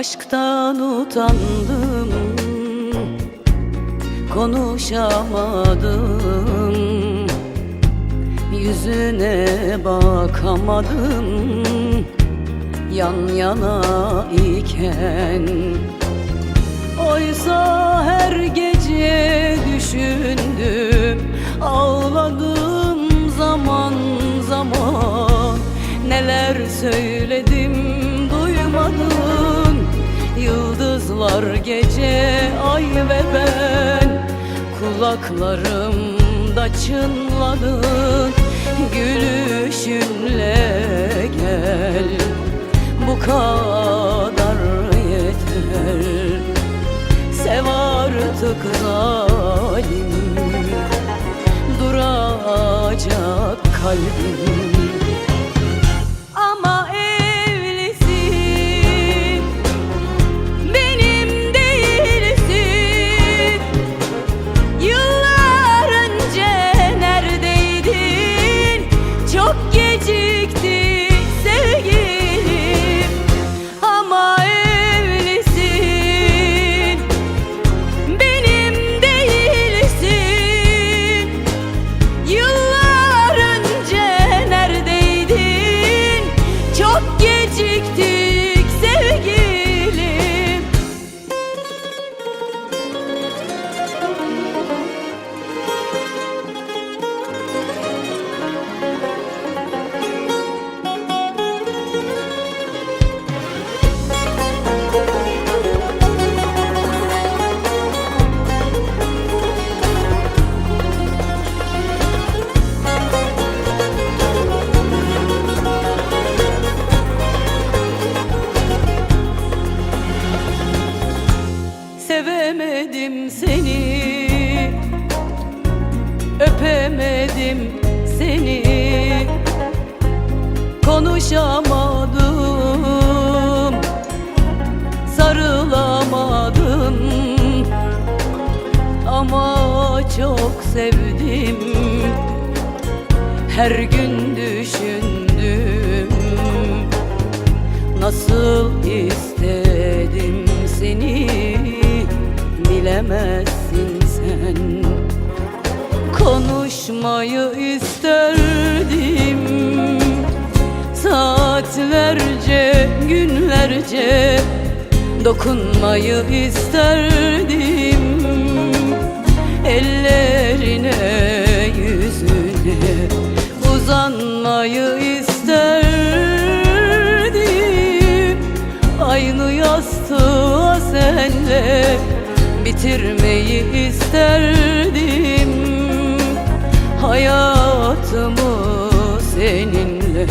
Aşktan utandım Konuşamadım. Yüzüne bakamadım Yan yana iken. Oysa her gece düşündüm Ağladım zaman zaman. Neler söyledim Yıldızlar gece ay ve ben. Kulaklarımda çınladın Gülüşünle gel. Bu kadar yeter. Sev artık zalim Duracak kalbim Öpemedim seni. Konuşamadım Sarılamadım. Ama çok sevdim. Her gün düşündüm. Nasıl istedim seni bilemezsin sen Konuşmayı isterdim. Saatlerce, günlerce Dokunmayı isterdim. Ellerine, yüzüne Uzanmayı isterdim. Aynı yastığa senle Bitirmeyi isterdim Hayatımı seninle